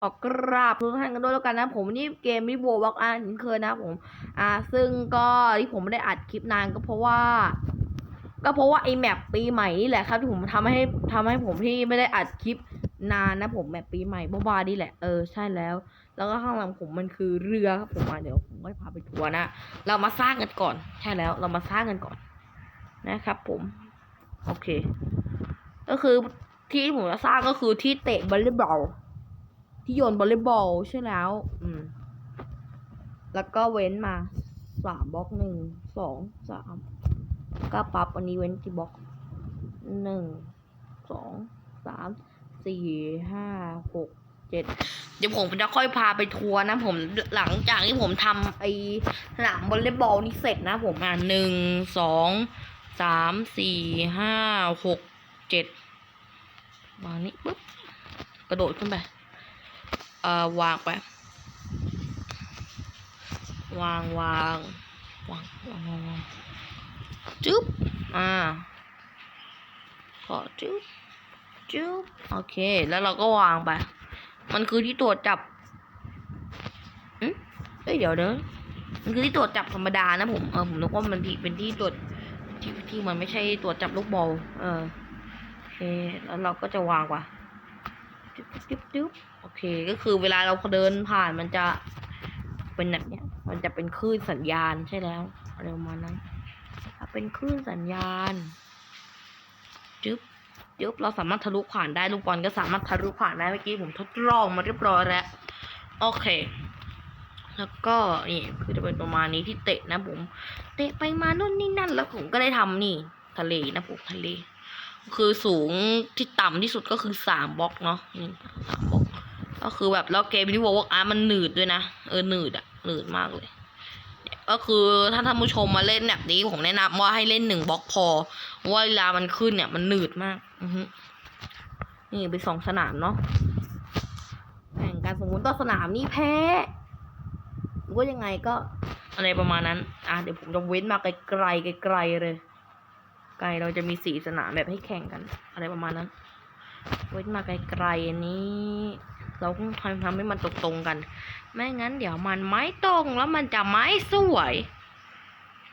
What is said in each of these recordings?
ขอกราบทุกท่านกันด้วยแล้วกันนะ ผมนี่เกมมิโววักอ่านเคยนะผม อ่า ซึ่งก็ที่ผมไม่ได้อัดคลิปนานก็เพราะว่า ก็เพราะว่าไอแมปปีใหม่นี่แหละครับที่ผมทำให้ทำให้ผมที่ไม่ได้อัดคลิปนานนะผมแมปปีใหม่บ้าๆนี่แหละเออใช่แล้ว แล้วก็ข้างหลังผมมันคือเรือครับผมมาเดี๋ยวผมก็พาไปทัวร์นะเรามาสร้างกันก่อน ใช่แล้วเรามาสร้างกันก่อน นะครับ ผมโอเค ก็คือที่ผมจะสร้างก็คือที่เตะบอลเลย์บอล ที่โยนบอลเลย์บอลใช่แล้ว อืม แล้วก็เว้นมาสามบล็อกหนึ่งสองสามก็ปรับอันนี้เว้นกี่บล็อกหนึ่งสองสามสี่ห้าหกเจ็ดเดี๋ยวผมจะค่อยพาไปทัวร์นะผมหลังจากที่ผมทำไอสนามบอลเลย์บอลนี้เสร็จนะผมอะหนึ่งสองสามสี่ห้าหกเจ็ดวางนี้ปุ๊บกระโดดขึ้นไป เอ่อวางไปวางวางวางวางวางวางจึ๊บอ่าขอจึ๊บจึ๊บโอเค แล้วเราก็วางไป มันคือที่ตรวจจับอืมเอ้ยเดี๋ยวเด้อมันคือที่ตรวจจับธรรมดานะผมเออผมนึกว่ามันที่เป็นที่ตรวจที่ที่มันไม่ใช่ตรวจจับลูกบอลเออโอเคแล้วเราก็จะวางไป จึ๊บจึ๊บจึ๊บโอเค ก็คือเวลาเราเดินผ่านมันจะเป็นแบบเนี้ย มันจะเป็นคลื่นสัญญาณใช่แล้วอะไรประมานั้นถ้าเป็นคลื่นสัญญาณจึ๊บจึ๊บเราสามารถทะลุผ่านได้ลูกบอลก็สามารถทะลุผ่านได้เมื่อกี้ผมทดลองมาเรียบร้อยแล้ว โอเค แล้วก็นี่คือจะเป็นประมาณนี้ที่เตะนะผม เตะไปมานู่นนี่นั่น แล้วผมก็ได้ทำนี่ ทะเลนะผมทะเล คือสูงที่ต่ำที่สุดก็คือสามบล็อกเนาะสามบล็อกก็คือแบบแล้วเกมที่บอกว่าอาร์มันหนืดด้วยนะเออหนืดอะหนืดมากเลยก็คือถ้าท่านผู้ชมมาเล่นแบบนี้ผมแนะนำว่าให้เล่นหนึ่งบล็อกพอเว่าเวลามันขึ้นเนี่ยมันหนืดมากอือนี่ไปสองสนามเนาะแข่งกันสมมติต่อสนามนี่แพ้หรือว่ายังไงก็อะไรประมาณนั้น อะเดี๋ยวผมจะเว้นมาไกลๆไกลๆเลย ไกลเราจะมีสีสนามแบบให้แข่งกัน อะไรประมาณนั้นเว้นมาไกลๆอันนี้ เราต้องทำทำให้มันตรงๆกัน ไม่งั้นเดี๋ยวมันไม่ตรงแล้วมันจะไม่สวย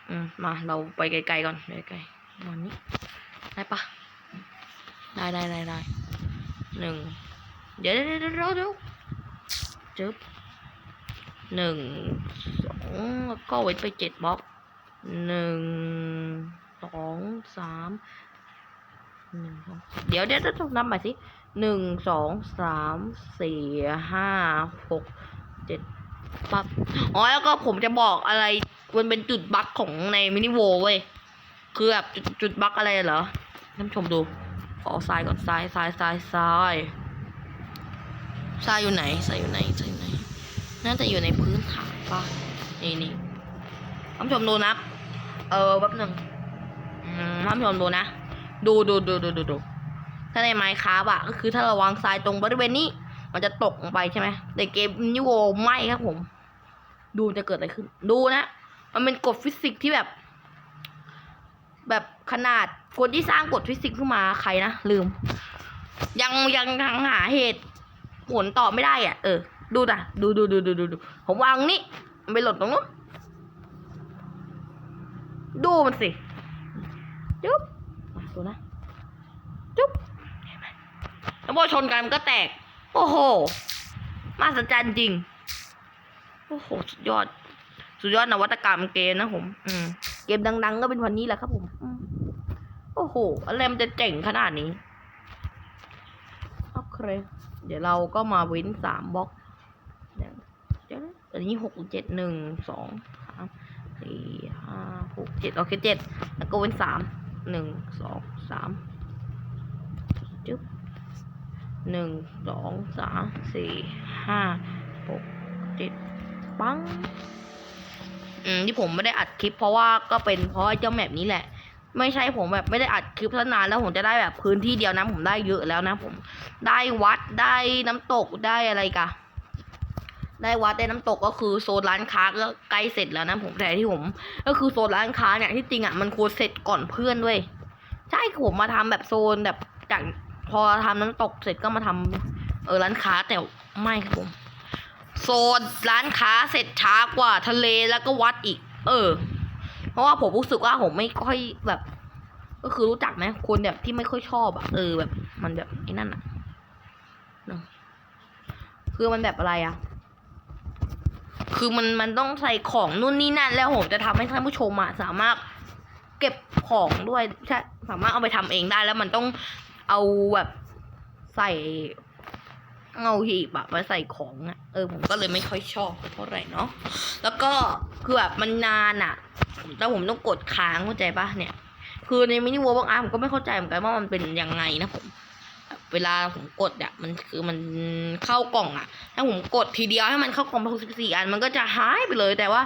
อืมมาเราไปไกลๆก่อนไปไกลๆประมาณนี้ได้ปะได้ได้ได้ได้หนึ่งเดี๋ยวเดี๋ยวเดี๋ยวเดี๋ยวเดี๋ยวจึ๊บหนึ่งสองแล้วก็เว้นไปเจ็ดบล็อกหนึ่ง สองสามหนึ่งสองเดี๋ยวเดี๋ยวต้องนับใหม่สิหนึ่งสองสามสี่ห้าหกเจ็ดปั๊บอ๋อแล้วก็ผมจะบอกอะไรมันเป็นจุดบั๊กของในมินิโวเว้ยคือแบบจุดจุดบั๊กอะไรเหรอท่านผู้ชมดูขอทรายก่อนทรายทรายทรายทรายทรายอยู่ไหนทรายอยู่ไหนทรายอยู่ไหนน่าจะอยู่ในพื้นฐานป่ะนี่นี่ท่านผู้ชมดูนะเออแป๊บหนึ่ง ท่านผู้ชมดูนะ ดูดูดูดูดูดูถ้าในไมค์คาบอะก็คือถ้าเราวางทรายตรงบริเวณนี้ มันจะตกลงไปใช่ไหมแต่เกมนิโวไม่ครับผม ดูจะเกิดอะไรขึ้น ดูนะ มันเป็นกฎฟิสิกส์ที่แบบ แบบขนาดคนที่สร้างกฎฟิสิกส์ขึ้นมาใครนะ ลืม ยังยังทางหาเหตุ ผลตอบไม่ได้อะ เออ ดูนะดูดูดูดูดูดูผมวางนี่มันไปหล่นตรงนู้นดูมันสิ จุ๊บมาดูนะ จุ๊บแล้วพอชนกันมันก็แตก โอ้โห มาสัจจันจริง โอ้โห สุดยอด สุดยอดนวัตกรรมเกมนะผม อืม เกมดัง ๆ ก็เป็นวันนี้แหละครับผมอืมโอ้โห อะไรมันจะเจ๋งขนาดนี้ โอเค เดี๋ยวเราก็มาเว้นสามบล็อกเดี๋ยวเดี๋ยวนะอันนี้หกเจ็ดหนึ่งสองสามสี่ห้าหกเจ็ดโอเคเจ็ดแล้วก็เว้นสาม หนึ่งสองสามจึ๊บหนึ่งสองสามสี่ห้าหกเจ็ดปังอืมที่ผมไม่ได้อัดคลิปเพราะว่าก็เป็นเพราะเจ้าแมปนี้แหละ ไม่ใช่ผมแบบไม่ได้อัดคลิปตั้งนานแล้วผมจะได้แบบพื้นที่เดียวนะผมได้เยอะแล้วนะผม ได้วัดได้น้ำตกได้อะไรกะ ได้วัดได้น้ำตกก็คือโซนร้านค้าก็ใกล้เสร็จแล้วนะผมแต่ที่ผม ก็คือโซนร้านค้าเนี่ยที่จริงอะมันควรเสร็จก่อนเพื่อนด้วยใช่คือผมมาทำแบบโซนแบบจากพอทำน้ำตกเสร็จก็มาทำเออร้านค้าแต่ไม่ครับผม โซนร้านค้าเสร็จช้ากว่าทะเลแล้วก็วัดอีก เออ เพราะว่าผมรู้สึกว่าผมไม่ค่อยแบบ ก็คือรู้จักไหมคนแบบที่ไม่ค่อยชอบอะเออแบบ มันแบบไอ้นั่นอะเนอะคือมันแบบอะไรอะ คือมันมันต้องใส่ของนู่นนี่นั่น แล้วผมจะทำให้ท่านผู้ชมอะสามารถเก็บของด้วยใช่สามารถเอาไปทำเองได้แล้วมันต้องเอาแบบใส่เอาหีบอะไปใส่ของอะเออผมก็เลยไม่ค่อยชอบเท่าไหร่เนาะแล้วก็คือแบบมันนานอะแล้วผมต้องกดค้างเข้าใจปะเนี่ย คือในมินิวอลบางอันผมก็ไม่เข้าใจเหมือนกันว่ามันเป็นยังไงนะผม เวลาผมกดอะมันคือมันเข้ากล่องอะถ้าผมกดทีเดียวให้มันเข้ากล่องไปหกสิบสี่อันมันก็จะหายไปเลย แต่ว่า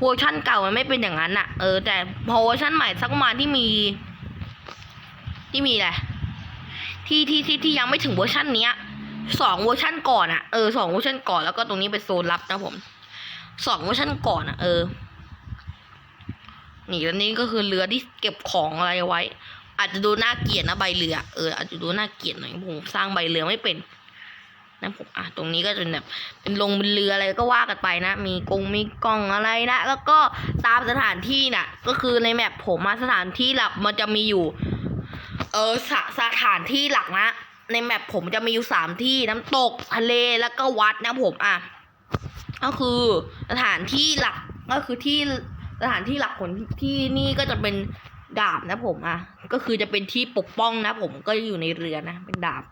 เวอร์ชั่นเก่ามันไม่เป็นอย่างนั้นอะเออแต่พอเวอร์ชั่นใหม่สักประมาณที่มี ที่มีอะไรที่ที่ที่ที่ยังไม่ถึงเวอร์ชันเนี้ยสองเวอร์ชันก่อนอะเออสองเวอร์ชันก่อนแล้วก็ตรงนี้เป็นโซนลับนะผมสองเวอร์ชันก่อนอะเออ นี่แล้วนี่ก็คือเรือที่เก็บของอะไรไว้ อาจจะดูน่าเกลียดนะใบเรือ เอออาจจะดูน่าเกลียดหน่อยผมสร้างใบเรือไม่เป็นนะผมอะตรงนี้ก็จะเป็นแบบเป็นลงเป็นเรืออะไรก็ว่ากันไปนะ มีกงมีกล่องอะไรนะแล้วก็ตามสถานที่น่ะ ก็คือในแมปผมมาสถานที่หลักมันจะมีอยู่ เออสสถานที่หลักนะในแมปผมจะมีอยู่สามที่น้ำตกทะเลแล้วก็วัดนะผมอะก็คือสถานที่หลักก็คือที่สถานที่หลักของที่นี่ก็จะเป็นดาบนะผมอะ ก็คือจะเป็นที่ปกป้องนะ ผมก็อยู่ในเรือนะ เป็นดาบ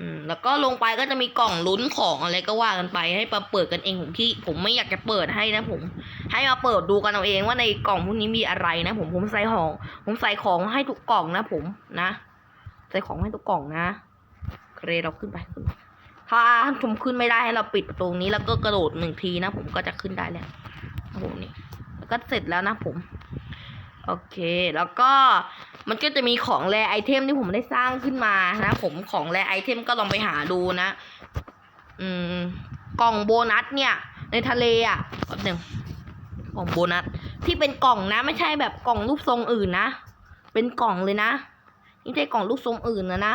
อืม แล้วก็ลงไปก็จะมีกล่องลุ้นของอะไรก็ว่ากันไป ให้มาเปิดกันเองผมที่ผมไม่อยากจะเปิดให้นะผม ให้มาเปิดดูกันเอาเองว่าในกล่องพวกนี้มีอะไรนะผมผมใส่ของ ผมใส่ของให้ทุกกล่องนะผมนะใส่ของให้ทุกกล่องนะเคเราขึ้นไปขึ้นถ้าผมขึ้นไม่ได้ให้เราปิดประตูนี้แล้วก็กระโดดหนึ่งทีนะผมก็จะขึ้นได้แล้วโอ้โหนี่แล้วก็เสร็จแล้วนะผม โอเค แล้วก็มันก็จะมีของแรไอเทมที่ผมได้สร้างขึ้นมานะ ผมของแรไอเทมก็ลองไปหาดูนะ อืม กล่องโบนัสเนี่ย ในทะเลอะแป๊บหนึ่งกล่องโบนัส ที่เป็นกล่องนะ ไม่ใช่แบบกล่องรูปทรงอื่นนะ เป็นกล่องเลยนะไม่ใช่กล่องรูปทรงอื่นนะนะ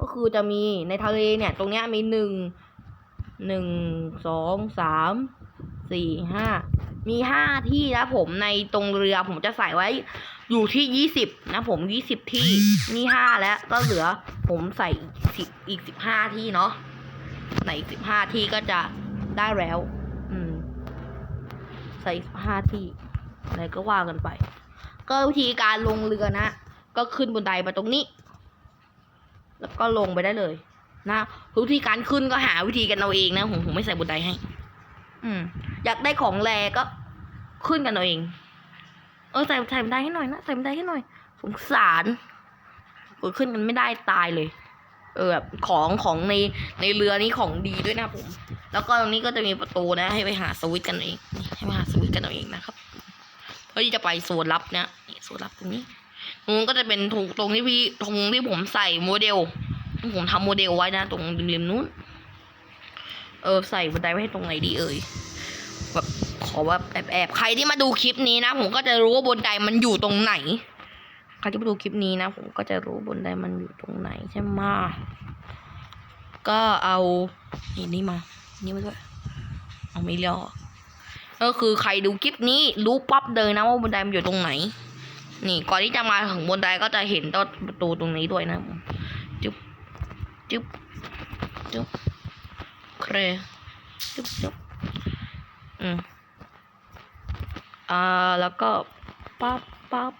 ก็คือจะมีในทะเลเนี่ย ตรงเนี้ยมีหนึ่งหนึ่งสองสามสี่ห้า มีห้าที่นะผมในตรงเรือผมจะใส่ไว้อยู่ที่ยี่สิบนะผมยี่สิบที่นี่ห้าแล้วก็เหลือผมใส่สิบอีกสิบห้าที่เนาะในสิบห้าที่ก็จะได้แล้ว อืม ใส่ห้าที่อะไรก็ว่ากันไป ก็วิธีการลงเรือนะ ก็ขึ้นบนไดมาตรงนี้ แล้วก็ลงไปได้เลย นะวิธีการขึ้นก็หาวิธีกันเอาเองนะผมผมไม่ใส่บนไดให้ อืม อยากได้ของแรก็ขึ้นกันเอาเอง เออใส่ใส่บันไดให้หน่อยนะใส่บันไดให้หน่อยสงสารกดขึ้นกันไม่ได้ตายเลย เออแบบของของในในเรือนี้ของดีด้วยนะผม แล้วก็ตรงนี้ก็จะมีประตูนะ ให้ไปหาสวิตกันเอง ให้ไปหาสวิตกันเอาเองนะครับเพื่อที่จะไปโซนลับเนี่ยนี่โซนลับตรงนี้ตรงนู้นก็จะเป็นถูกตรงที่พี่ตรงที่ผมใส่โมเดลที่ผมทำโมเดลไว้นะ ตรงริมนู้น เออใส่บันไดไว้ให้ตรงไหนดีเอ่ยแบบขอว่าแอบแอบๆใครที่มาดูคลิปนี้นะ ผมก็จะรู้ว่าบนไดมันอยู่ตรงไหนใครที่มาดูคลิปนี้นะ ผมก็จะรู้บนไดมันอยู่ตรงไหนใช่ไหมก็เอานี่นี่มานี่มาด้วยเอาไม่รอก็คือใครดูคลิปนี้รู้ปั๊บเลยนะว่าบนไดมันอยู่ตรงไหน นี่ก่อนที่จะมาถึงบนไดก็จะเห็นต้นประตูตรงนี้ด้วยนะจุ๊บจุ๊บจุ๊บ โอเคจุ๊บจุ๊บอืมอ่าแล้วก็ปั๊บปั๊บ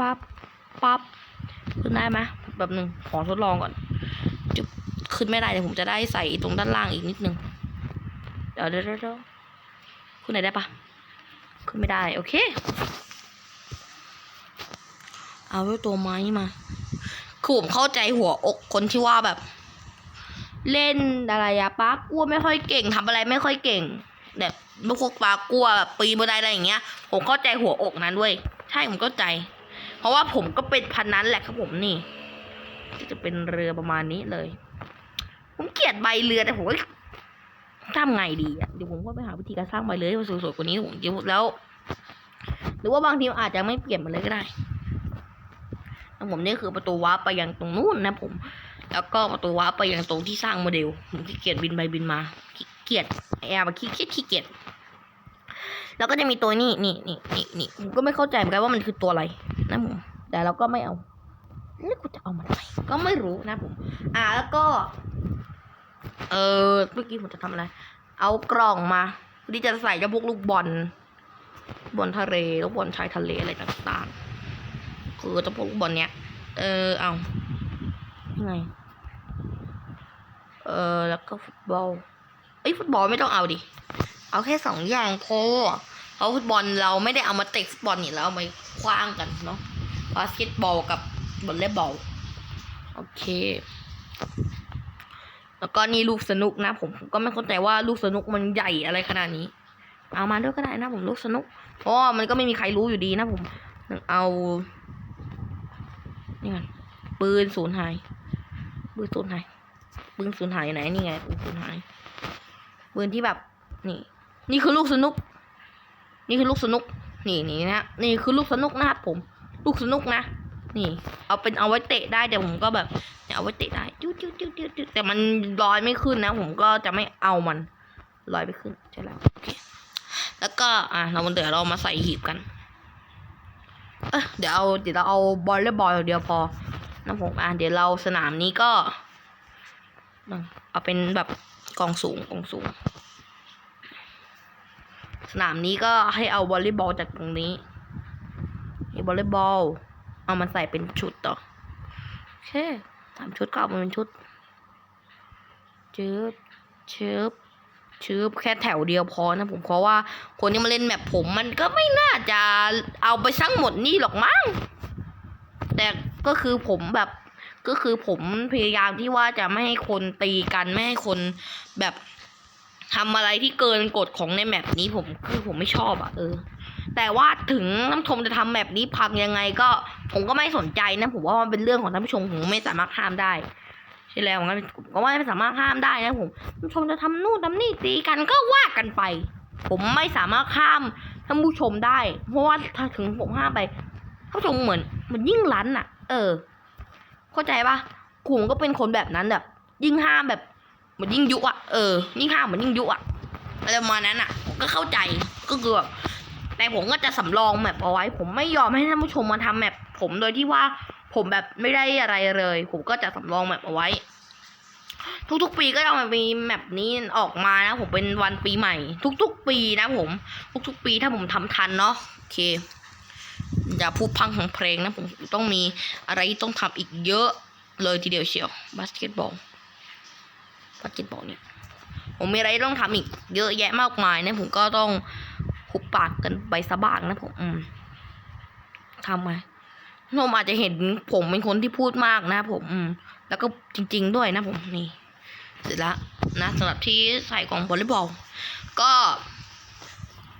ปั๊บปั๊บขึ้นได้ไหมแบบหนึ่งขอทดลองก่อนจุ๊บขึ้นไม่ได้เดี๋ยวผมจะได้ใส่ตรงด้านล่างอีกนิดนึงเดี๋ยวเดี๋ยวเดี๋ยวขึ้นไหนได้ปะขึ้นไม่ได้ โอเค เอาตัวไม้มาคือผมเข้าใจหัวอกคนที่ว่าแบบ เล่นอะไรอะปากัวไม่ค่อยเก่งทำอะไรไม่ค่อยเก่ง แบบพวกปากัวแบบปีนบันไดอะไรอย่างเงี้ย ผมเข้าใจหัวอกนั้นด้วย ใช่ผมเข้าใจ เพราะว่าผมก็เป็นพันนั้นแหละครับผมนี่ก็จะเป็นเรือประมาณนี้เลย ผมเกลียดใบเรือแต่ผมทำไงดีอะเดี๋ยวผมก็ไปหาวิธีการสร้างใบเรือให้มันสวยๆกว่านี้ผมคิดแล้ว หรือว่าบางทีอาจจะไม่เปลี่ยนมันเลยก็ได้แล้วผมนี่คือประตูวาร์ปไปยังตรงนู้นนะผม แล้วก็ประตูวาร์ปไปยังตรงที่สร้างโมเดลผมขี้เกียจบินไปบินมาขี้เกียจแอบขี้เกียจขี้เกียจแล้วก็จะมีตัวนี้นี่นี่นี่นี่ผมก็ไม่เข้าใจเหมือนกันว่ามันคือตัวอะไรนะผมแต่เราก็ไม่เอาแล้วกูจะเอามันไปก็ไม่รู้นะผม อ่าแล้วก็ เออเมื่อกี้ผมจะทำอะไร เอากล่องมาที่จะใส่เจ้าพวกลูกบอลบอลทะเลลูกบอลชายทะเลอะไรต่างๆคือเจ้าพวกลูกบอลเนี้ยเออเอายังไง เออแล้วก็ฟุตบอลเอ้ยฟุตบอลไม่ต้องเอาดิ เอาแค่สองอย่างพอเพราะฟุตบอลเราไม่ได้เอามาเตะฟุตบอลนี่เราเอามาคว้างกันเนาะบาสเกตบอลกับบอลเลย์บอลโอเค แล้วก็นี่ลูกสนุกนะผมก็ไม่เข้าใจว่าลูกสนุกมันใหญ่อะไรขนาดนี้ เอามาด้วยก็ได้นะผมลูกสนุกเพราะมันก็ไม่มีใครรู้อยู่ดีนะผมเอานี่ไงปืนสูญหายปืนสูญหาย ปืนสูญหายอยู่ไหนนี่ไงปืนสูญหายปืนที่แบบ นี่ นี่คือลูกสนุก นี่คือลูกสนุก นี่นี่นะนี่คือลูกสนุกนะครับผม ลูกสนุกนะ นี่ เอาเป็นเอาไว้เตะได้แต่ผมก็แบบเอาไว้เตะได้จุ๊ดจุ๊ดจุ๊ดจุ๊ดแต่มันลอยไม่ขึ้นนะ ผมก็จะไม่เอามันลอยไม่ขึ้นใช่แล้วโอเคแล้วก็อะเราเดี๋ยวเรามาใส่หีบกันเออเดี๋ยวเอาเดี๋ยวเราเอาบอลเลย์บอลเดียวพอนะผมอะเดี๋ยวเราสนามนี้ก็ เอาเป็นแบบกองสูงกองสูง สนามนี้ก็ให้เอาวอลเลย์บอลจากตรงนี้ไอ้วอลเลย์บอล เอามาใส่เป็นชุดต่อโอเคสามชุดก็เอามาเป็นชุดชืบชืบชืบแค่แถวเดียวพอนะผมเพราะว่าคนที่มาเล่นแบบผมมันก็ไม่น่าจะเอาไปทั้งหมดนี่หรอกมั้งแต่ก็คือผมแบบ ก็คือผมพยายามที่ว่าจะไม่ให้คนตีกันไม่ให้คนแบบทำอะไรที่เกินกฎของในแมปนี้ผมคือผมไม่ชอบอะเออ แต่ว่าถึงท่านผู้ชมจะทำแมปนี้พังยังไงก็ผมก็ไม่สนใจนะผมว่ามันเป็นเรื่องของท่านผู้ชมผมไม่สามารถห้ามได้ใช่แล้วงั้นผมก็ว่าไม่สามารถห้ามได้นะผมท่านผู้ชมจะทำนู่นทำนี่ตีกันก็ว่ากันไป ผมไม่สามารถห้ามท่านผู้ชมได้ เพราะว่าถ้าถึงผมห้ามไปท่านผู้ชมเหมือนมือนยิ่งรั้นอะ เออ เข้าใจปะผมก็เป็นคนแบบนั้นแบบ ยิ่งห้ามแบบเหมือนยิ่งยุอะเออยิ่งห้ามเหมือนยิ่งยุอะอะไรประมาณนั้นอะก็เข้าใจก็คือแบบแต่ผมก็จะสำรองแมปเอาไว้ ผมไม่ยอมให้ท่านผู้ชมมาทำแมปผมโดยที่ว่าผมแบบไม่ได้อะไรเลย ผมก็จะสำรองแมปเอาไว้ ทุกๆปีก็จะมีแมปนี้ออกมานะ ผมเป็นวันปีใหม่ ทุกๆ ปีนะผม ทุกๆ ปีถ้าผมทำทันเนาะโอเค อย่าพูดพังของเพลงนะผมต้องมีอะไรที่ต้องทำอีกเยอะเลยทีเดียวเชียวบาสเกตบอลบาสเกตบอลเนี่ยผมมีอะไรต้องทำอีกเยอะแยะมากมายนะผมก็ต้องหุบปากกันไปสะบางนะผมอืมทำไมผมอาจจะเห็นผมเป็นคนที่พูดมากนะผมอืมแล้วก็จริง ๆ ด้วยนะผมนี่เสร็จแล้วนะสำหรับที่ใส่ของวอลเลย์บอลก็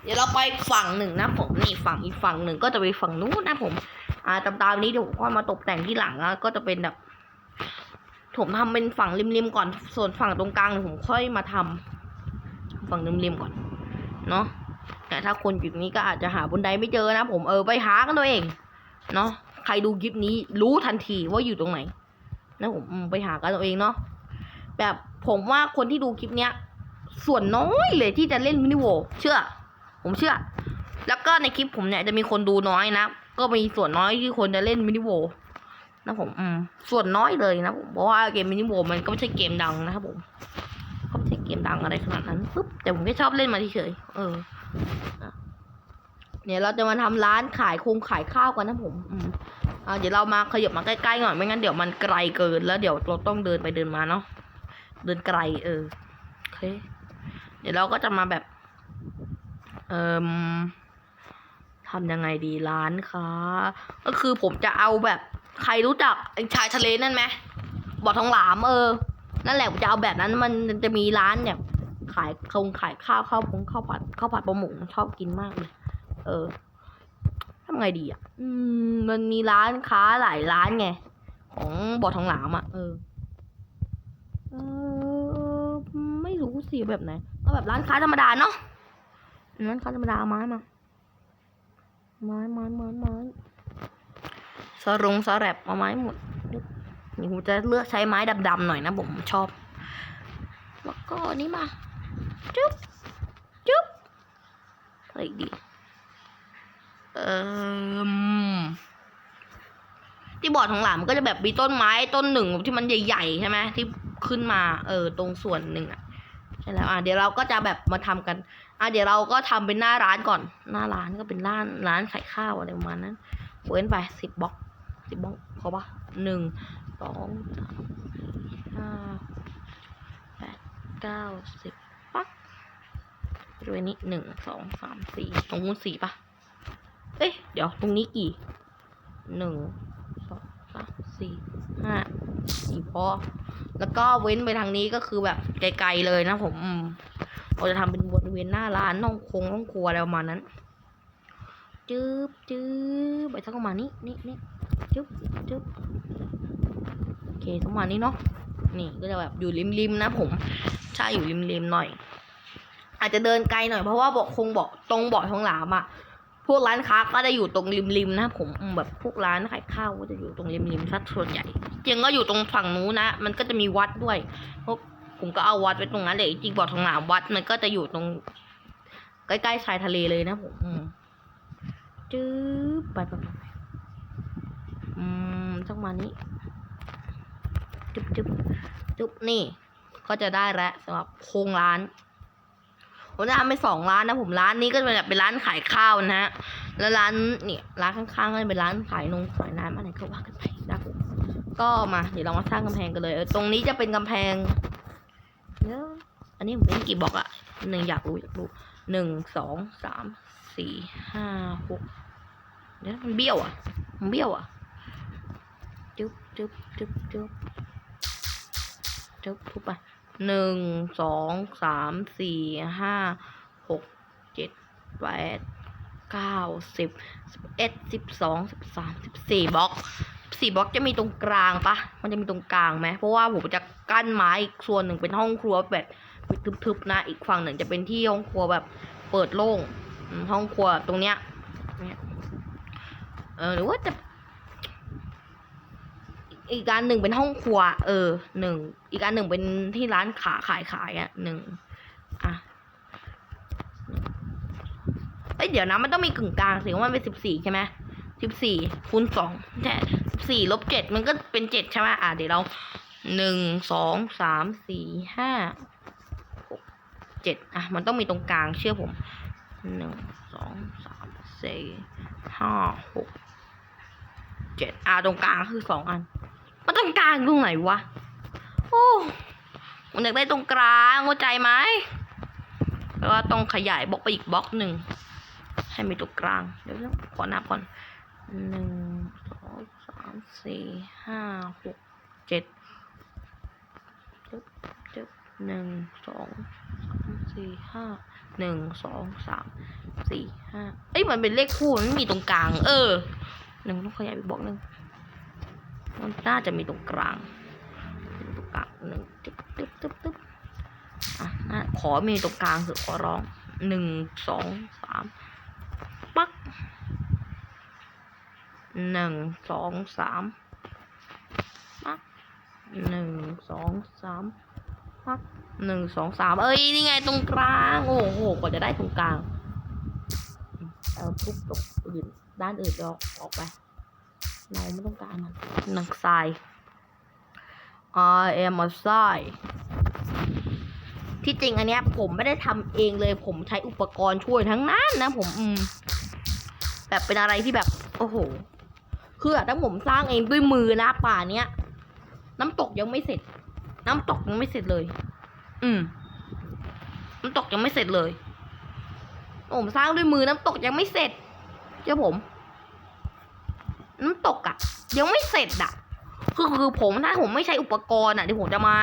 เดี๋ยวเราไปฝั่งหนึ่งนะผมนี่ฝั่งอีกฝั่งหนึ่งก็จะไปฝั่งนู้นนะผม อ่าตามตามนี้เดี๋ยวผมค่อยมาตกแต่งที่หลังอะก็จะเป็นแบบผมทำเป็นฝั่งริมๆก่อน ส่วนฝั่งตรงกลางเดี๋ยวผมค่อยมาทำฝั่งริมๆก่อน เนาะแต่ถ้าคนอยู่นี้ก็อาจจะหาบนไดไม่เจอนะผมเออไปหากันตัวเอง เนาะใครดูคลิปนี้รู้ทันทีว่าอยู่ตรงไหน นะผมอืมไปหากันตัวเองเนาะแบบผมว่าคนที่ดูคลิปเนี้ย ส่วนน้อยเลยที่จะเล่นมินิโวเชื่อ ผมเชื่อ แล้วก็ในคลิปผมเนี่ยจะมีคนดูน้อยนะ ก็มีส่วนน้อยที่คนจะเล่นมินิโวนะผมอืมส่วนน้อยเลยนะผมเพราะว่าเกมมินิโวมันก็ไม่ใช่เกมดังนะครับผมก็ไม่ใช่เกมดังอะไรขนาดนั้นปุ๊บแต่ผมแค่ชอบเล่นมาเฉยเออเนี่ยเราจะมาทำร้านขายคงขายข้าวกันนะผม อืมอ่าเดี๋ยวเรามาขยับมาใกล้ๆหน่อยไม่งั้นเดี๋ยวมันไกลเกินแล้วเดี๋ยวเราต้องเดินไปเดินมาเนาะเดินไกลเออโอเค เดี๋ยวเราก็จะมาแบบ เอ่มทำยังไงดีร้านค้าก็คือผมจะเอาแบบ ใครรู้จักไอ้ชายทะเลนั่นไหมบ่อทองหลามเออ นั่นแหละผมจะเอาแบบนั้นมันจะมีร้านเนี่ย ขายคงขายข้าวข้าวพงข้าวผัดข้าวผัดปลาหมูชอบกินมากเลยเออทำไงดีอะ อืม มันมีร้านค้าหลายร้านไง ของบ่อทองหลามอะ เออ เออ ไม่รู้สิแบบไหน เอาแบบร้านค้าธรรมดาเนาะ นั้นเขาธรรมดาเอาไม้มา ไม้ไม้ไม้ไม้สรุงสแรบเอาไม้หมดนี่ผมจะเลือกใช้ไม้ดำๆหน่อยนะผมชอบ แล้วก็นี้มา จุ๊บ จุ๊บอะไรอีกดี เอ่อที่บอร์ดของหลามก็จะแบบมีต้นไม้ต้นหนึ่งที่มันใหญ่ๆใช่ไหมที่ขึ้นมา เออ ตรงส่วนหนึ่งอะใช่แล้วอะเดี๋ยวเราก็จะแบบมาทำกัน อะเดี๋ยวเราก็ทำเป็นหน้าร้านก่อน หน้าร้านก็เป็นร้านร้านขายข้าวอะไรประมาณนั้นเว้นไปสิบบล็อกสิบบล็อกพอปะหนึ่งสองสามสี่ห้าแปดเก้าสิบปักบริเวณนี้หนึ่งสองสามสี่ตรงนู้นสี่ปะเอ้ยเดี๋ยวตรงนี้กี่หนึ่งสองสามสี่ห้าสี่พอแล้วก็เว้นไปทางนี้ก็คือแบบไกลๆเลยนะผม เราจะทำเป็นบริเวณหน้าร้านน้องคงน้องครัวอะไรประมาณนั้นจึ๊บจึ๊บไปสักประมาณนี้นี่นี่จึ๊บจึ๊บโอเคสักประมาณนี้เนาะนี่ก็จะแบบอยู่ริมๆนะผมใช่อยู่ริมๆหน่อย อาจจะเดินไกลหน่อยเพราะว่าบอกคงบอกตรงบ่อทองหลามอะพวกร้านค้าก็จะอยู่ตรงริมๆนะผมแบบพวกร้านขายข้าวก็จะอยู่ตรงริมๆสัดส่วนใหญ่จริงก็อยู่ตรงฝั่งนู้นนะ มันก็จะมีวัดด้วยเพราะ ผมก็เอาวัดไว้ตรงนั้นเลยจริงบ่อทองหลามวัดมันก็จะอยู่ตรง ใกล้ๆชายทะเลเลยนะผมจื๊บไปไปไปอืมสักประมาณนี้จุ๊บจุ๊บจุ๊บนี่ ก็จะได้แล้วสำหรับโครงร้านผมจะทำเป็นสองร้านนะผมร้านนี้ก็จะเป็นแบบเป็นร้านขายข้าวนะฮะแล้วร้านเนี่ยร้านข้างๆก็จะเป็นร้านขายนงขายน้ำอะไรก็ว่ากันไปนะผมก็มาเดี๋ยวเรามาสร้างกำแพงกันเลย ตรงนี้จะเป็นกำแพง เดี๋ยวอันนี้ผมเป็นกี่บอกอะหนึ่งอยากรู้อยากรู้หนึ่งสองสามสี่ห้าหกเดี๋ยวมันเบี้ยวอะมันเบี้ยวอะจุ๊บจุ๊บจุ๊บจุ๊บจุ๊บทุบไปหนึ่งสองสามสี่ห้าหกเจ็ดแปดเก้าสิบสิบเอ็ดสิบสองสิบสามสิบสี่บล็อก สี่บล็อกจะมีตรงกลางปะมันจะมีตรงกลางไหมเพราะว่าผมจะกั้นไม้อีกส่วนหนึ่งเป็นห้องครัวแบบทึบๆนะ อีกฝั่งหนึ่งจะเป็นที่ห้องครัวแบบเปิดโล่งห้องครัวตรงเนี้ยเออหรือว่าจะ อีกการหนึ่งเป็นห้องครัว เออหนึ่งอีกการหนึ่งเป็นที่ร้านขาขายขายอะหนึ่งอะเอ้ยเดี๋ยวนะมันต้องมีกึ่งกลางสิว่ามันเป็นสิบสี่ใช่ไหม สิบสี่คูณสองแต่สิบสี่ลบเจ็ดมันก็เป็นเจ็ดใช่ไหมอะเดี๋ยวเราหนึ่งสองสามสี่ห้าหกเจ็ดอะมันต้องมีตรงกลางเชื่อผมหนึ่งสองสามสี่ห้าหกเจ็ดอ่าตรงกลางคือสองอัน มันตรงกลางตรงไหนวะโอ้มันอยากได้ตรงกลางเข้าใจไหมแล้วก็ต้องขยายบล็อกไปอีกบล็อกหนึ่งให้มีตรงกลางเดี๋ยวขอนับก่อน หนึ่งสองสามสี่ห้าหกเจ็ดจึ๊บจึ๊บหนึ่งสองสามสี่ห้าหนึ่งสองสามสี่ห้าเอ้ยมันเป็นเลขคู่มันไม่มีตรงกลาง เออหนึ่งต้องขยายไปบอกหนึ่งมันน่าจะมีตรงกลางตรงกลางหนึ่งตึ๊บตึ๊บตึ๊บตึ๊บอะขอมีตรงกลางเถอะขอร้องหนึ่งสองสามปัก หนึ่งสองสามปักหนึ่งสองสามปักหนึ่งสองสามเอ้ยนี่ไงตรงกลาง โอ้โหกว่าจะได้ตรงกลางเอาทุบตกอื่นด้านอื่นออกออกไป เราไม่ต้องการมันหนังทราย I am a ทรายที่จริงอันเนี้ยผมไม่ได้ทำเองเลย ผมใช้อุปกรณ์ช่วยทั้งนั้นนะผม อืม แบบเป็นอะไรที่แบบ โอ้โห คือถ้าผมสร้างเองด้วยมือนะป่าเนี้ย น้ำตกยังไม่เสร็จ น้ำตกยังไม่เสร็จเลย อืมน้ำตกยังไม่เสร็จเลย ผมสร้างด้วยมือน้ำตกยังไม่เสร็จเจ้าผม น้ำตกอะ่ะ ยังไม่เสร็จอะ่ะคือคือผมถ้าผมไม่ใช้อุปกรณ์อะ่ะเดี๋ยวผมจะมา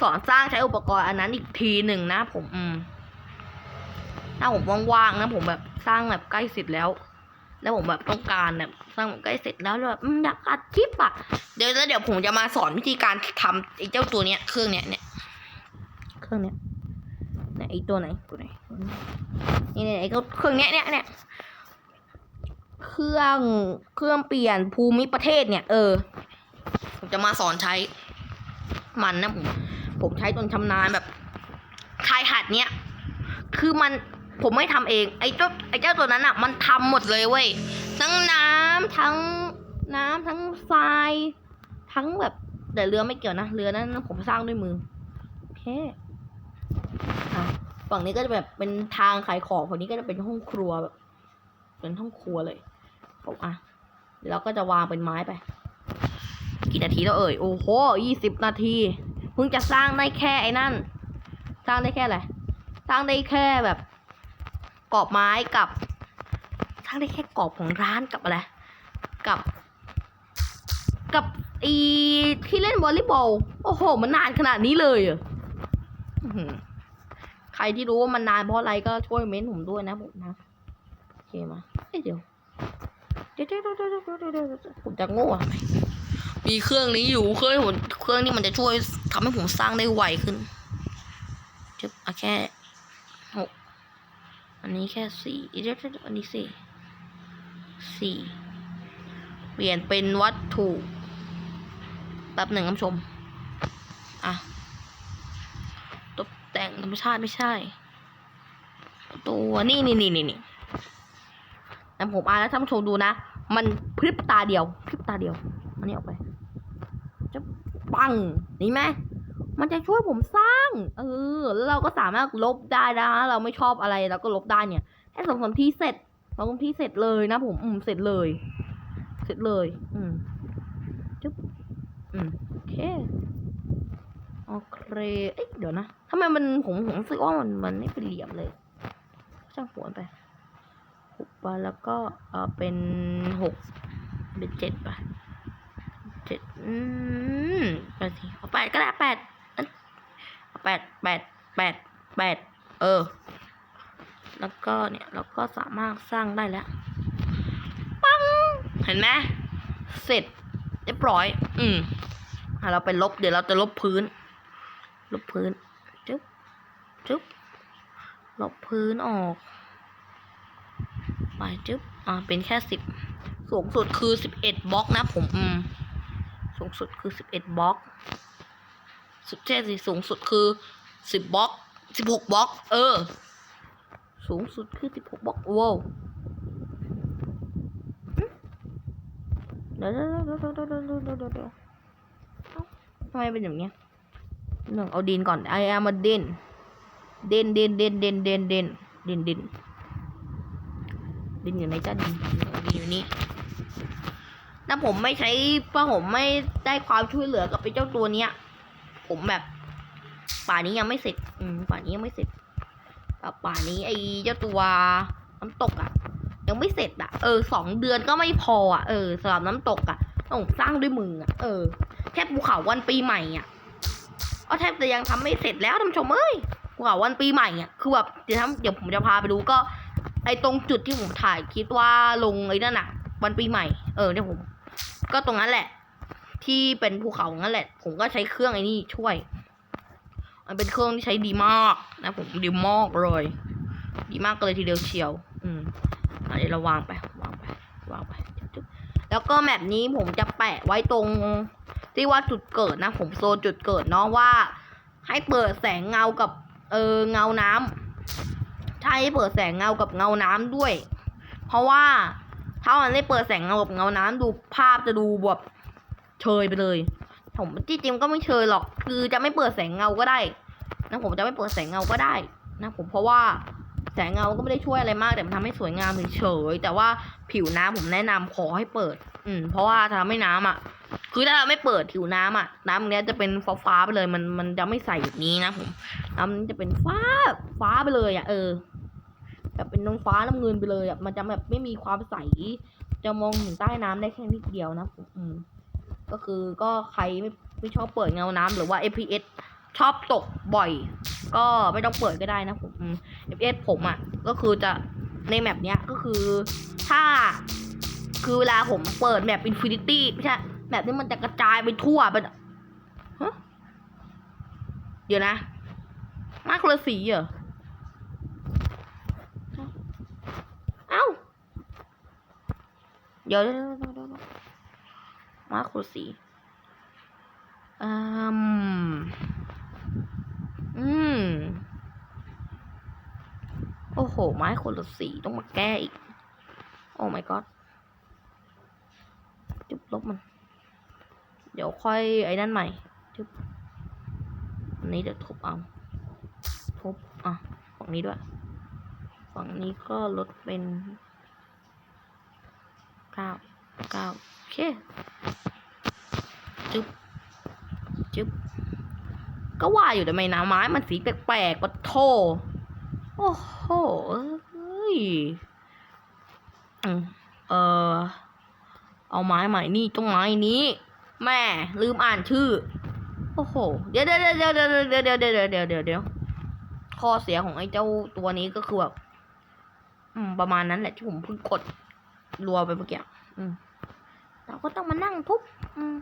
สอนสร้างใช้อุปกรณ์อันนั้นอีกทีหนึ่งนะผมอืมถ้าผมว่างๆนะผมแบบสร้างแบบใกล้เสร็จแล้ว แล้วผมแบบต้องการแบบสร้างใกล้เสร็จแล้วแบบอืมอยากอัดคลิปอะเดี๋ยวแล้วเดี๋ยวผมจะมาสอนวิธีการทำไอ้เจ้าตัวเนี้ยเครื่องเนี้ยเนี่ยเครื่องเนี้ยเนี่ยไอ้ตัวไหนตัวไหนนี่เนี่ยไอ้เครื่องเนี้ยเนี่ยเนี่ยเครื่องเครื่องเปลี่ยนภูมิประเทศเนี่ย เออ ผมจะมาสอนใช้มันนะผมผมใช้จนชำนาญแบบชายหาดเนี้ยคือมัน ผมไม่ทำเอง ไอ้เจ้าไอ้เจ้าตัวนั้นอะ มันทำหมดเลยเว้ย ทั้งน้ำทั้งน้ำทั้งทราย ทั้งแบบแต่เรือไม่เกี่ยวนะ เรือนั้นผมสร้างด้วยมือโอเคอะฝั่งนี้ก็จะแบบเป็นทางขายของฝั่งนี้ก็จะเป็นห้องครัวแบบเป็นห้องครัวเลยผมอะแล้วก็จะวางเป็นไม้ไป กี่นาทีแล้วเอ่ย โอ้โหยี่สิบนาที เพิ่งจะสร้างได้แค่ไอ้นั่น สร้างได้แค่อะไร สร้างได้แค่แบบ กรอบไม้กับสร้างได้แค่กรอบของร้านกับอะไร กับ กับอีที่เล่นวอลเลย์บอล โอ้โห มันนานขนาดนี้เลยออื้อหือใครที่รู้ว่ามันนานเพราะอะไรก็ช่วยเม้นผมด้วยนะผมนะโอเคมาเอ้ยเดี๋ยวเดี๋ยวเดี๋ยวเดี๋ยวเดี๋ยวเดี๋ยวผมจะโง่ทำไมมีเครื่องนี้อยู่เครื่องผมเครื่องนี้มันจะช่วยทำให้ผมสร้างได้ไวขึ้นจะเอาแค่ อันนี้แค่สี่เดี๋ยวเดี๋ยวเดี๋ยวอันนี้สี่สี่เปลี่ยนเป็นวัตถุแป๊บหนึ่งท่านผู้ชม อะ ตกแต่งธรรมชาติไม่ใช่ ตัวนี่นี่นี่นี่นี่แล้วผมอ่านแล้วท่านผู้ชมดูนะ มันพริบตาเดียว พริบตาเดียว อันนี้ออกไปจะปัง นี่ไหม มันจะช่วยผมสร้าง เออ แล้วเราก็สามารถลบได้นะ เราไม่ชอบอะไรเราก็ลบได้เนี่ยแค่สองสามทีเสร็จสองสามทีเสร็จเลยนะผม อืม เสร็จเลย เสร็จเลย อืมจุ๊บ อืม โอเค โอเค เอ้ย เดี๋ยวนะทำไมมันผมผมรู้สึกว่ามันมันไม่เป็นเหลี่ยมเลย ช่างหัวไปหกไปแล้วก็ เออเป็นหก เป็นเจ็ดไปเจ็ดอืมแปดสิเอาแปดก็ได้แปด แปดแปดแปดแปดเออ แล้วก็เนี่ยเราก็สามารถสร้างได้แล้ว ปัง เห็นไหมเสร็จเรียบร้อย อืมอะเราไปลบเดี๋ยวเราจะลบพื้น ลบพื้น จุ๊บจุ๊บลบพื้นออก ไปจุ๊บ อ่า เป็นแค่สิบ สูงสุดคือสิบเอ็ดบล็อกนะผม อืม สูงสุดคือสิบเอ็ดบล็อก สุดแท้สิสูงสุดคือสิบบล็อกสิบหกบล็อก เออ สูงสุดคือสิบหกบล็อกว้าวเดี๋ยวเดี๋ยวเดี๋ยวเดี๋ยวเดี๋ยวเดี๋ยวเดี๋ยวเอ้าทำไมเป็นอย่างเนี้ยหนึ่งเอาดินก่อนไออามาเด่นเด่นเด่นเด่นเด่นเด่นเด่นเด่นเด่นดินอยู่ในจ้าดินดินอยู่นี่ถ้าผมไม่ใช้เพราะผมไม่ได้ความช่วยเหลือกับไอ้เจ้าตัวเนี้ย ผมแบบ ป่านี้ยังไม่เสร็จ อืมป่านี้ยังไม่เสร็จป่านี้ไอ้เจ้าตัวน้ำตกอะ ยังไม่เสร็จอะ เออสองเดือนก็ไม่พออะเออสำหรับน้ำตกอะต้องสร้างด้วยมืออะเออแค่ภูเขาวันปีใหม่อะเอาแทบจะยังทำไม่เสร็จแล้วท่านชมเอ้ยภูเขาวันปีใหม่อะคือแบบเดี๋ยวทำเดี๋ยวผมจะพาไปดูก็ ไอ้ตรงจุดที่ผมถ่ายคิดว่าลงไอ้นั่นอะวันปีใหม่ เออเนี่ยผม ก็ตรงนั้นแหละ ที่เป็นภูเขานั่นแหละ ผมก็ใช้เครื่องไอ้นี่ช่วย มันเป็นเครื่องที่ใช้ดีมากนะผมดีมากเลย ดีมากเลยทีเดียวเชียว อืมอันนี้เราวางไปวางไปวางไปแล้วก็แมปนี้ผมจะแปะไว้ตรงที่ว่าจุดเกิดนะ ผมโซนจุดเกิดเนาะว่า ให้เปิดแสงเงากับ เออเงาน้ำใช่ให้เปิดแสงเงากับเงาน้ำด้วย เพราะว่าถ้ามันได้เปิดแสงเงากับเงาน้ำดูภาพจะดูแบบ เชยไปเลย ผมที่จริงก็ไม่เชยหรอก คือจะไม่เปิดแสงเงาก็ได้นะผมจะไม่เปิดแสงเงาก็ได้นะผมเพราะว่าแสงเงาก็ไม่ได้ช่วยอะไรมากแต่มันทำให้สวยงามเฉยแต่ว่าผิวน้ำผมแนะนำขอให้เปิด อืมเพราะว่าถ้าไม่น้ำอะ คือถ้าเราไม่เปิดผิวน้ำอะ น้ำเนี้ยจะเป็นฟ้าๆไปเลยมันมันจะไม่ใสแบบนี้นะผมน้ำนี้จะเป็นฟ้าฟ้าไปเลยอะเออแบบเป็นน้องฟ้าน้ำเงินไปเลยอะมันจะแบบไม่มีความใส จะมองเห็นใต้น้ำได้แค่นิดเดียวนะผมอืม ก็คือก็ใครไม่ไม่ชอบเปิดเงาน้ำหรือว่า FPS ชอบตกบ่อย ก็ไม่ต้องเปิดก็ได้นะผมอืม FPS ผมอะ ก็คือจะในแมปเนี้ยก็คือถ้าคือเวลาผมเปิดแมป Infinity ไม่ใช่แมปนี้มันจะกระจายไปทั่วไปเดี๋ยวนะ มาคนละสีเหรอเอ้า เดี๋ยวเดี๋ยวเดี๋ยว มาคนสีอืม อืม โอ้โห ไม้คนละสีต้องมาแก้อีก โอ้ my god จุบลบมัน เดี๋ยวค่อยไอ้นั่นใหม่จุบอันนี้เดี๋ยวทุบเอา ทุบ อะ ฝั่งนี้ด้วย ฝั่งนี้ก็ลดเป็นเก้าเก้าโอเค จุ๊บจุ๊บก็ว่าอยู่แต่ไม่นาไม้มันสีแปลกๆปะโทโอ้โหเอ้ยอืมเออเอาไม้ใหม่นี่ต้องไม้นี้ แม่ลืมอ่านชื่อ โอ้โห เดี๋ยวเดี๋ยวเดี๋ยวเดี๋ยวเดี๋ยวเดี๋ยวเดี๋ยวเดี๋ยวเดี๋ยวเดี๋ยวข้อเสียของไอ้เจ้าตัวนี้ก็คือแบบอืมประมาณนั้นแหละที่ผมเพิ่งกดรัวไปเมื่อกี้อืมเราก็ต้องมานั่งทุบอืม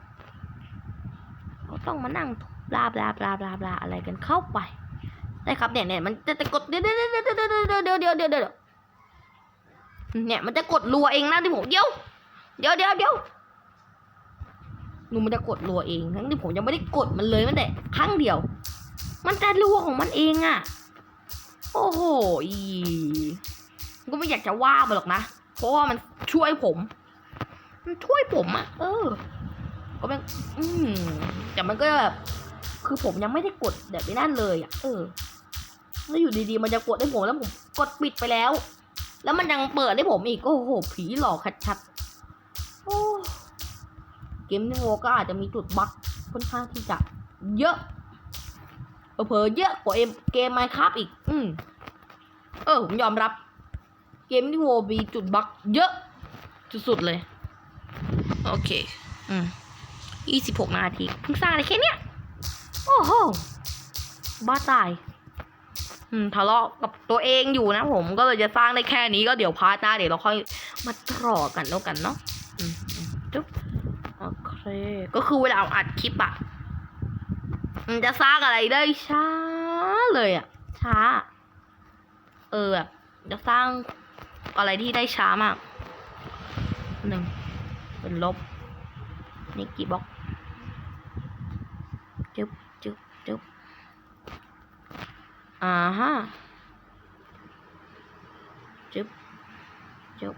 ต้องมานั่งลาบลาบลาบลาบลาอะไรกันเข้าไปได้ครับเนี่ยเนี่ยมันจะจะกดเดี๋ยวเดี๋ยวเดี๋ยวเดี๋ยวเดี๋ยวเดี๋ยวเดี๋ยวเดี๋ยวเนี่ยมันจะกดรัวเองนะที่ผมเดี๋ยวเดี๋ยวเดี๋ยวเดี๋ยวหนูมันจะกดรัวเองทั้งที่ผมยังไม่ได้กดมันเลยแม้แต่ครั้งเดียว มันจะรัวของมันเองอะ โอ้โหอีก็ไม่อยากจะว่ามันหรอกนะ เพราะว่ามันช่วยผม มันช่วยผมอะ เออ ก็เป็นอืมแต่มันก็แบบคือผมยังไม่ได้กดแบบนี้นั่นเลยอะเออแล้วอยู่ดีๆมันจะกดให้ผมแล้วผมกดปิดไปแล้ว แล้วมันยังเปิดให้ผมอีกโอ้โหผีหลอกชัดๆโอ้เกมนี้โวก็อาจจะมีจุดบั๊กค่อนข้างที่จะเยอะเผลอเยอะกว่าเอมเกมไมครับอีก อืมเออผมยอมรับ เกมนี้โวมีจุดบั๊กเยอะสุดๆเลย โอเค อืม ยี่สิบหกนาทีเพิ่งสร้างอะไรแค่เนี้ยโอ้โหบ้าตายอืมทะเลาะกับตัวเองอยู่นะผมก็เลยจะสร้างได้แค่นี้ก็เดี๋ยวพาร์ทหน้าเดี๋ยวเราค่อยมาต่อกันแล้วกันเนาะจุ๊บโอเคก็คือเวลาอัดคลิปอะมันจะสร้างอะไรได้ช้าเลยอะช้า เออแบบจะสร้างอะไรที่ได้ช้ามากหนึ่งเป็นลบ นี่กี่บล็อกจุ๊บจุ๊บจุ๊บอ่าฮะจุ๊บจุ๊บ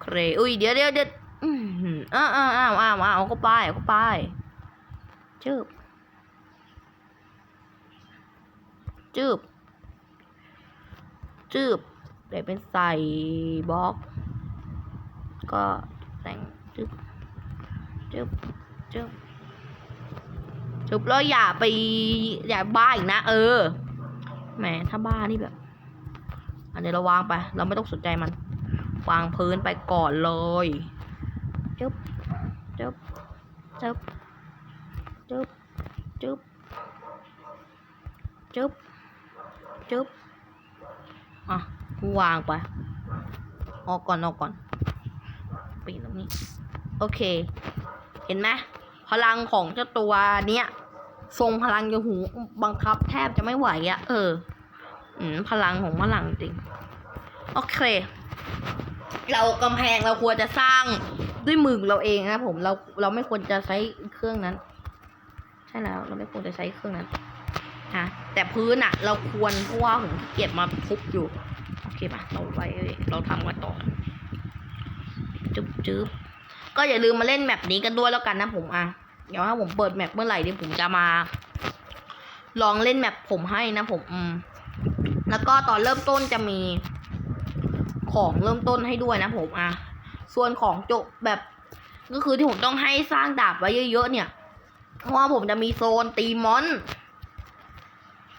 เครอุ้ยเดี๋ยวเดี๋ยวเดี๋ยวอืมอ้าวอ้าวอ้าวอ้าวอ้าวเอาเข้าไปเอาเข้าไปจุ๊บจุ๊บจุ๊บเดี๋ยวเป็นใส่บล็อก ก็แต่งจุ๊บ จึบจึบจบแล้วอย่าไปอย่าบ้าอีกนะ เออ แหม ถ้าบ้านี่แบบ อันเดี๋ยวเราวางไป เราไม่ต้องสนใจมัน วางพื้นไปก่อนเลยจึบจึบจึบจึบจึบจบจึบอะวางไป ออกก่อนออกก่อนปีนตรงนี้ โอเค ห็นไหมพลังของเจ้าตัวเนี้ยทรงพลังยหูบังคับแทบจะไม่ไหวอะเอออพลังของพลังจริง โอเค เรากำแพงเราควรจะสร้างด้วยมือเราเองนะผมเราเราไม่ควรจะใช้เครื่องนั้น ใช่แล้วเราไม่ควรจะใช้เครื่องนั้นฮะแต่พื้นอะเราควรเพราะว่าผมเกียจมาทุบอยู่ โอเคป่ะเราไปเราทำกันต่อจุ๊บจุ๊บ ก็อย่าลืมมาเล่นแมปนี้กันด้วยแล้วกันนะผมอะเดี๋ยวถ้าผมเปิดแมปเมื่อไหร่เดี๋ยวผมจะมา ลองเล่นแมปผมให้นะผมอืมแล้วก็ตอนเริ่มต้นจะมีของเริ่มต้นให้ด้วยนะผมอะส่วนของจบแบบก็คือที่ผมต้องให้สร้างดาบไว้เยอะๆเนี่ย เพราะว่าผมจะมีโซนตีมอน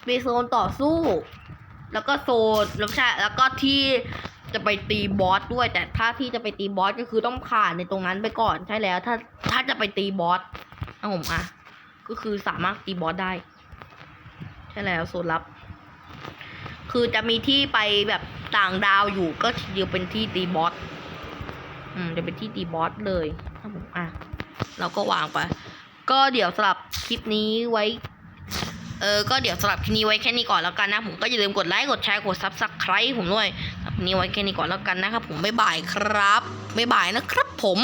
มีโซนต่อสู้ แล้วก็โซนแล้วใช่แล้วก็ที่ จะไปตีบอสด้วย แต่ถ้าที่จะไปตีบอสก็คือต้องผ่านในตรงนั้นไปก่อนใช่แล้ว ถ้าถ้าจะไปตีบอสนะผมอะก็คือสามารถตีบอสได้ ใช่แล้วโซนลับ คือจะมีที่ไปแบบต่างดาวอยู่ก็จะเป็นที่ตีบอสอืมจะเป็นที่ตีบอสเลยนะผมอะเราก็วางไปก็เดี๋ยวสำหรับคลิปนี้ไว้เออ ก็เดี๋ยวสำหรับคลิปนี้ไว้แค่นี้ก่อนแล้วกันนะ ผมก็อย่าลืมกดไลค์ กดแชร์ กดซับสไครต์ผมด้วย นี้ไว้แค่นี้ก่อนแล้วกันนะครับผมบ๊ายบายครับบ๊ายบายนะครับผม